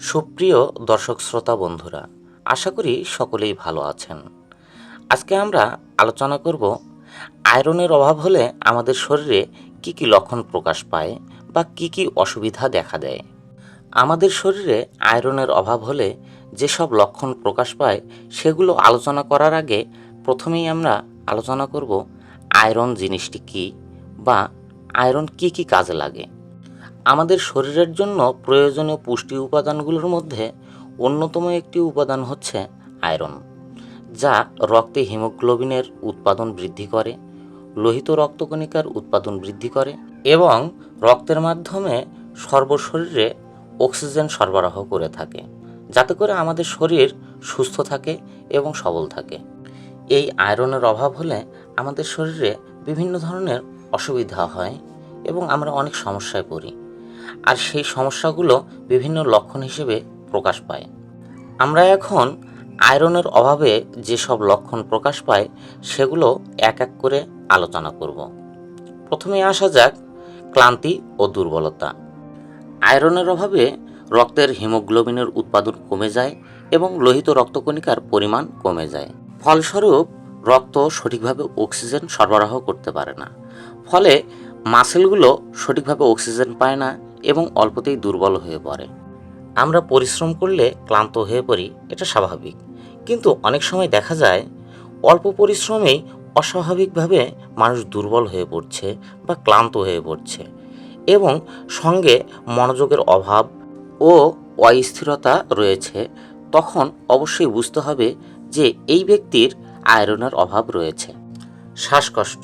সুপ্রিয় দর্শক শ্রোতা বন্ধুরা, আশা করি সকলেই ভালো আছেন। আজকে আমরা আলোচনা করব, আয়রনের অভাব হলে আমাদের শরীরে কি কি লক্ষণ প্রকাশ পায় বা কি কি অসুবিধা দেখা দেয়। আমাদের শরীরে আয়রনের অভাব হলে যেসব লক্ষণ প্রকাশ পায় সেগুলো আলোচনা করার আগে প্রথমেই আমরা আলোচনা করব, আয়রন জিনিসটি কী বা আয়রন কি কি কাজে লাগে। আমাদের শরীরের জন্য প্রয়োজনীয় পুষ্টি উপাদানগুলোর মধ্যে অন্যতম একটি উপাদান হচ্ছে আয়রন, যা রক্তে হিমোগ্লোবিনের উৎপাদন বৃদ্ধি করে, লোহিত রক্তকণিকার উৎপাদন বৃদ্ধি করে এবং রক্তের মাধ্যমে সর্বশরীরে অক্সিজেন সরবরাহ করে থাকে, যাতে করে আমাদের শরীর সুস্থ থাকে এবং সবল থাকে। এই আয়রনের অভাব হলে আমাদের শরীরে বিভিন্ন ধরনের অসুবিধা হয় এবং আমরা অনেক সমস্যায় পড়ি। আর সেই সমস্যাগুলো বিভিন্ন লক্ষণ হিসেবে প্রকাশ পায়। আমরা এখন আয়রনের অভাবে যেসব লক্ষণ প্রকাশ পায়, সেগুলো এক এক করে আলোচনা করব। প্রথমে আসা যাক ক্লান্তি ও দুর্বলতা। আয়রনের অভাবে রক্তের হিমোগ্লোবিনের উৎপাদন কমে যায় এবং লোহিত রক্তকণিকার পরিমাণ কমে যায়। ফলস্বরূপ, রক্ত সঠিকভাবে অক্সিজেন সরবরাহ করতে পারে না। ফলে মাসেলগুলো সঠিকভাবে অক্সিজেন পায় না এবং অল্পতেই দুর্বল হয়ে পড়ে। আমরা পরিশ্রম করলে ক্লান্ত হয়ে পড়ি, এটা স্বাভাবিক। কিন্তু অনেক সময় দেখা যায়, অল্প পরিশ্রমেই অস্বাভাবিকভাবে মানুষ দুর্বল হয়ে পড়ছে বা ক্লান্ত হয়ে পড়ছে এবং সঙ্গে মনোযোগের অভাব ও অস্থিরতা রয়েছে, তখন অবশ্যই বুঝতে হবে যে এই ব্যক্তির আয়রনের অভাব রয়েছে। শ্বাসকষ্ট,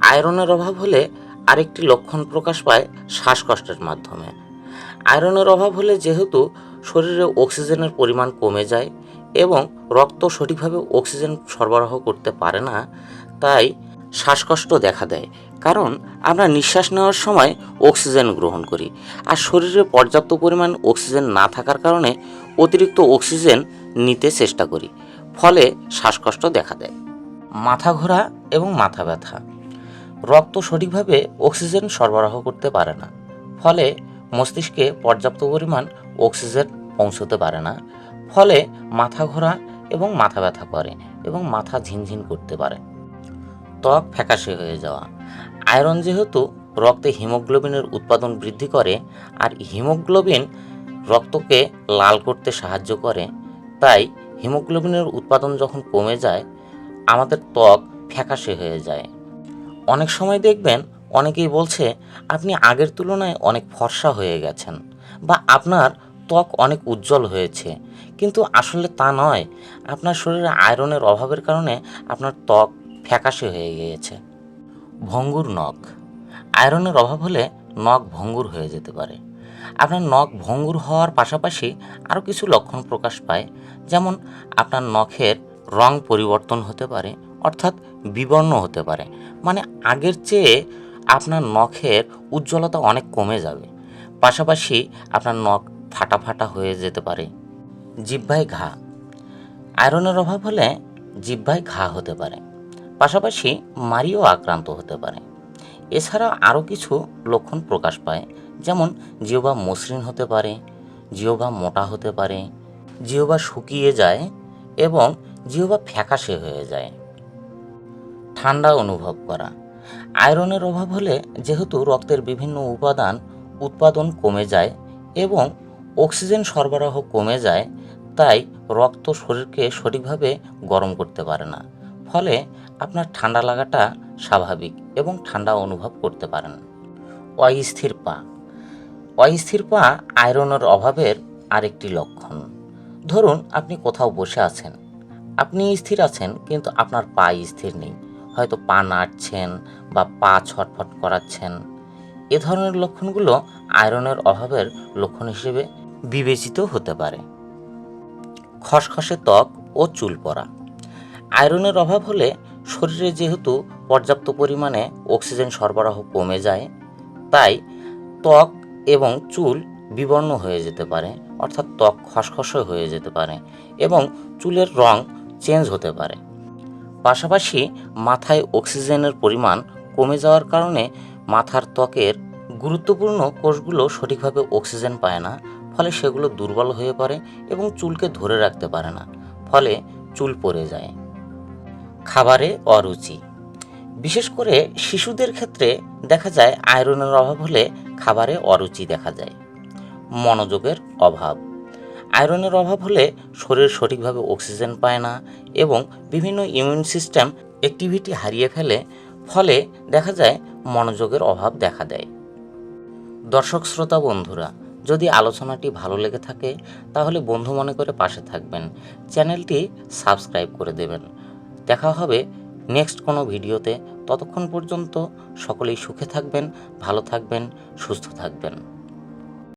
আয়রনের অভাব হলে আরেকটি লক্ষণ প্রকাশ পায় শ্বাসকষ্টের মাধ্যমে। আয়রনের অভাব হলে যেহেতু শরীরে অক্সিজেনের পরিমাণ কমে যায় এবং রক্ত সঠিকভাবে অক্সিজেন সরবরাহ করতে পারে না, তাই শ্বাসকষ্ট দেখা দেয়। কারণ আমরা নিঃশ্বাস নেওয়ার সময় অক্সিজেন গ্রহণ করি আর শরীরে পর্যাপ্ত পরিমাণ অক্সিজেন না থাকার কারণে অতিরিক্ত অক্সিজেন নিতে চেষ্টা করি, ফলে শ্বাসকষ্ট দেখা দেয়। মাথা ঘোরা এবং মাথা ব্যথা। রক্ত সঠিকভাবে অক্সিজেন সরবরাহ করতে পারে না। ফলে মস্তিষ্কে পর্যাপ্ত পরিমাণ অক্সিজেন পৌঁছতে পারে না। ফলে মাথা ঘোরা এবং মাথা ব্যথা করে এবং মাথা ঝিনঝিন করতে পারে। ত্বক ফ্যাকাশে হয়ে যাওয়া। আয়রন যেহেতু রক্তে হিমোগ্লোবিনের উৎপাদন বৃদ্ধি করে আর হিমোগ্লোবিন রক্তকে লাল করতে সাহায্য করে, তাই হিমোগ্লোবিনের উৎপাদন যখন কমে যায়, আমাদের ত্বক ফ্যাকাশে হয়ে যায়। অনেক সময় দেখবেন অনেকেই বলছে, আপনি আগের তুলনায় অনেক ফর্সা হয়ে গেছেন বা আপনার ত্বক অনেক উজ্জ্বল হয়েছে। কিন্তু আসলে তা নয়। আপনার শরীরে আয়রনের অভাবের কারণে আপনার ত্বক ফ্যাকাশে হয়ে গিয়েছে। ভঙ্গুর নখ। আয়রনের অভাব হলে নখ ভঙ্গুর হয়ে যেতে পারে। আপনার নখ ভঙ্গুর হওয়ার পাশাপাশি আরও কিছু লক্ষণ প্রকাশ পায়। যেমন, আপনার নখের রং পরিবর্তন হতে পারে অর্থাৎ বিবর্ণ হতে পারে। মানে আগের চেয়ে আপনার নখের উজ্জ্বলতা অনেক কমে যাবে। পাশাপাশি আপনার নখ ফাটা ফাটা হয়ে যেতে পারে। জিহ্বায় ঘা। আয়রনের অভাব হলে জিহ্বায় ঘা হতে পারে। পাশাপাশি মারিও আক্রান্ত হতে পারে। এছাড়া আরও কিছু লক্ষণ প্রকাশ পায়। যেমন জিহ্বা মসৃণ হতে পারে, জিহ্বা মোটা হতে পারে, জিহ্বা শুকিয়ে যায় এবং জিহ্বা ফ্যাকাশে হয়ে যায়। ঠান্ডা অনুভব করা। আয়রনের অভাব হলে যেহেতু রক্তের বিভিন্ন উপাদান উৎপাদন কমে যায় এবং অক্সিজেন সরবরাহ কমে যায়, তাই রক্ত শরীরকে সঠিকভাবে গরম করতে পারে না। ফলে আপনার ঠান্ডা লাগাটা স্বাভাবিক এবং ঠান্ডা অনুভব করতে পারেন। অস্থির পা। অস্থির পা আয়রনের অভাবের আরেকটি লক্ষণ। ধরুন, আপনি কোথাও বসে আছেন। আপনি স্থির আছেন, কিন্তু আপনার পা স্থির নেই। হয়তো পা নাড়ছেন বা পা ছটফট করাচ্ছেন। এ ধরনের লক্ষণগুলো আয়রনের অভাবের লক্ষণ হিসেবে বিবেচিত হতে পারে। খসখসে ত্বক ও চুল পড়া। আয়রনের অভাব হলে শরীরে যেহেতু পর্যাপ্ত পরিমাণে অক্সিজেন সরবরাহ কমে যায়, তাই ত্বক এবং চুল বিবর্ণ হয়ে যেতে পারে, অর্থাৎ ত্বক খসখসে হয়ে যেতে পারে এবং চুলের রং চেঞ্জ হতে পারে। পাশাপাশি মাথায় অক্সিজেনের পরিমাণ কমে যাওয়ার কারণে মাথার ত্বকের গুরুত্বপূর্ণ কোষগুলো সঠিকভাবে অক্সিজেন পায় না, ফলে সেগুলো দুর্বল হয়ে পড়ে এবং চুলকে ধরে রাখতে পারে না, ফলে চুল পড়ে যায়। খাবারে অরুচি। বিশেষ করে শিশুদের ক্ষেত্রে দেখা যায় আয়রনের অভাব হলে খাবারে অরুচি দেখা যায়। মনোযোগের অভাব। আয়রনের অভাব হলে শরীর সঠিকভাবে অক্সিজেন পায় না এবং বিভিন্ন ইমিউন সিস্টেম অ্যাক্টিভিটি হারিয়ে ফেলে, ফলে দেখা যায় মনোযোগের অভাব দেখা দেয়। দর্শক শ্রোতা বন্ধুরা, যদি আলোচনাটি ভালো লেগে থাকে, তাহলে বন্ধু মনে করে পাশে থাকবেন। চ্যানেলটি সাবস্ক্রাইব করে দেবেন। দেখা হবে নেক্সট কোনো ভিডিওতে। ততক্ষণ পর্যন্ত সকলেই সুখে থাকবেন, ভালো থাকবেন, সুস্থ থাকবেন।